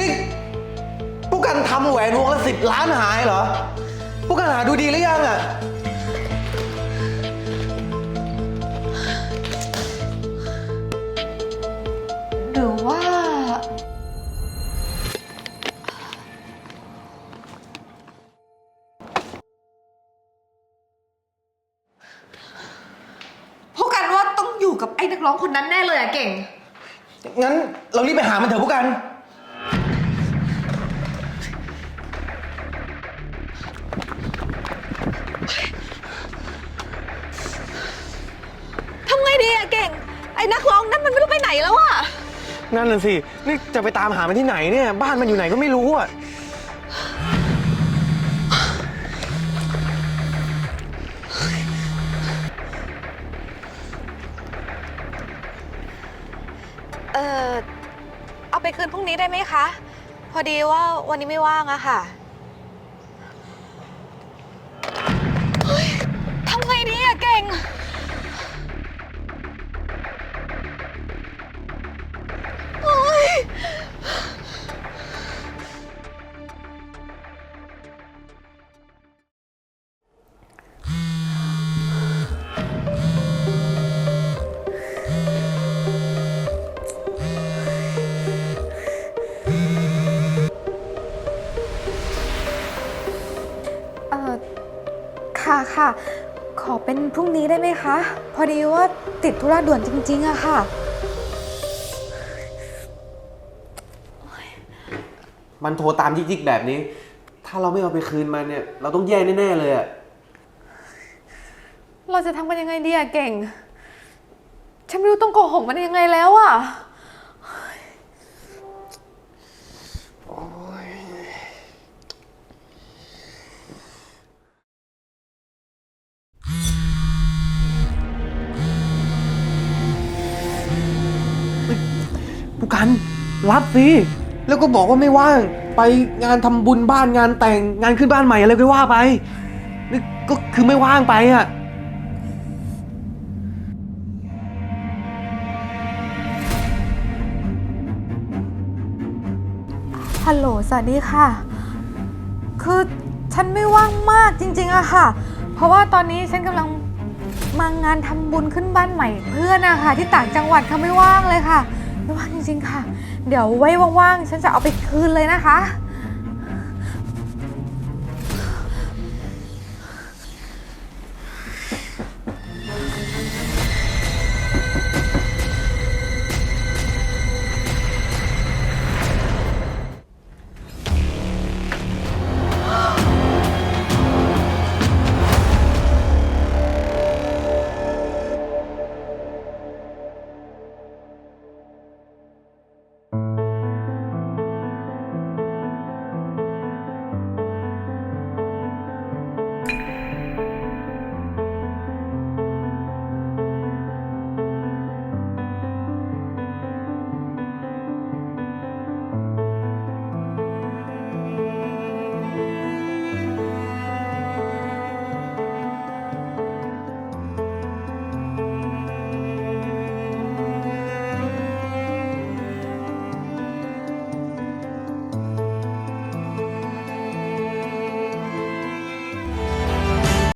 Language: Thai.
นี่ผู้กันทำแหวนวงละสิบล้านหายเหรอ ผู้กันหาดูดีหรือยังอะหรือว่า พวกกันว่าต้องอยู่กับไอ้นักร้องคนนั้นแน่เลยอะเก่ง งั้นเรารีบไปหามันเถอะผู้กัน นักร้องนั้นมันไม่รู้ไปไหนแล้วอะนั่นน่ะสิ นี่จะไปตามหามันที่ไหนเนี่ย บ้านมันอยู่ไหนก็ไม่รู้อะเออเอาไปคืนพรุ่งนี้ได้ไหมคะ พอดีว่าวันนี้ไม่ว่างอะค่ะ ค่ะค่ะ ขอเป็นพรุ่งนี้ได้ไหมคะ พอดีว่าติดธุระด่วนจริงๆอะค่ะ มันโทรตามยิกๆแบบนี้ ถ้าเราไม่เอาไปคืนมันเนี่ย เราต้องแย่แน่ๆเลยอะเราจะทำกันยังไงดีอะเก่ง ฉันไม่รู้ต้องโกหกมันยังไงแล้วอะ ผู้กันรับสิแล้วก็บอกว่าไม่ว่างไปงานทำบุญบ้านงานแต่งงานขึ้นบ้านใหม่อะไรก็ว่าไปนี่ก็คือไม่ว่างไปอะฮัลโหลสวัสดีค่ะ คือฉันไม่ว่างมากจริงๆอะค่ะ เพราะว่าตอนนี้ฉันกำลังมางานทำบุญขึ้นบ้านใหม่เพื่อนอะค่ะที่ต่างจังหวัดเขาไม่ว่างเลยค่ะ ระว่างจริงๆค่ะ เดี๋ยวไว้ว่างๆ ฉันจะเอาไปคืนเลยนะคะ